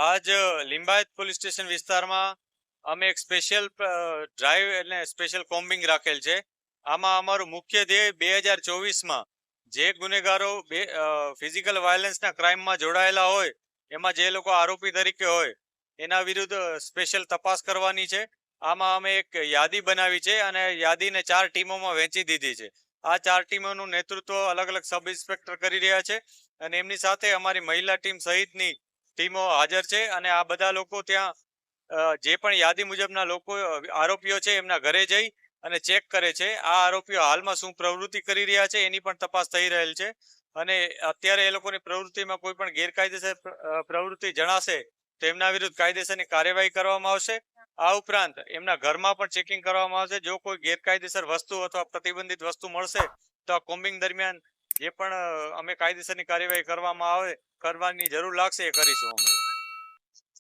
આજ Limbayat police station વિસ્તારમાં અમે એક સ્પેશિયલ ડ્રાઈવ એટલે સ્પેશિયલ કોમ્બિંગ રાખેલ છે. આમાં અમારું મુખ્ય ધ્યેય બે હજાર ચોવીસમાં જે ગુનેગારો બે ફિઝિકલ વાયલન્સના ક્રાઇમમાં જોડાયેલા હોય, એમાં જે લોકો આરોપી તરીકે હોય, એના વિરુદ્ધ સ્પેશિયલ તપાસ કરવાની છે. આમાં અમે એક યાદી બનાવી છે અને યાદીને ચાર ટીમોમાં વહેંચી દીધી છે. આ ચાર ટીમોનું નેતૃત્વ અલગ અલગ સબ ઇન્સ્પેક્ટર કરી રહ્યા છે અને એમની સાથે અમારી મહિલા ટીમ સહિતની ટીમો હાજર છે અને આ બધા લોકો ત્યાં જે પણ યાદી મુજબના લોકો આરોપીઓ છે એમના ઘરે જઈ અને ચેક કરે છે આ આરોપીઓ હાલમાં શું પ્રવૃત્તિ કરી રહ્યા છે એની પણ તપાસ થઈ રહેલ છે. અને અત્યારે એ લોકોની પ્રવૃત્તિમાં કોઈ પણ ગેરકાયદેસર પ્રવૃત્તિ જણાશે તો એમના વિરુદ્ધ કાયદેસરની કાર્યવાહી કરવામાં આવશે. આ ઉપરાંત એમના ઘરમાં પણ ચેકિંગ કરવામાં આવશે. જો કોઈ ગેરકાયદેસર વસ્તુ અથવા પ્રતિબંધિત વસ્તુ મળશે તો આ કોમ્બિંગ દરમિયાન જે પણ અમે કાયદેસરની કાર્યવાહી કરવામાં આવે કરવાની જરૂર લાગશે એ કરીશું અમે.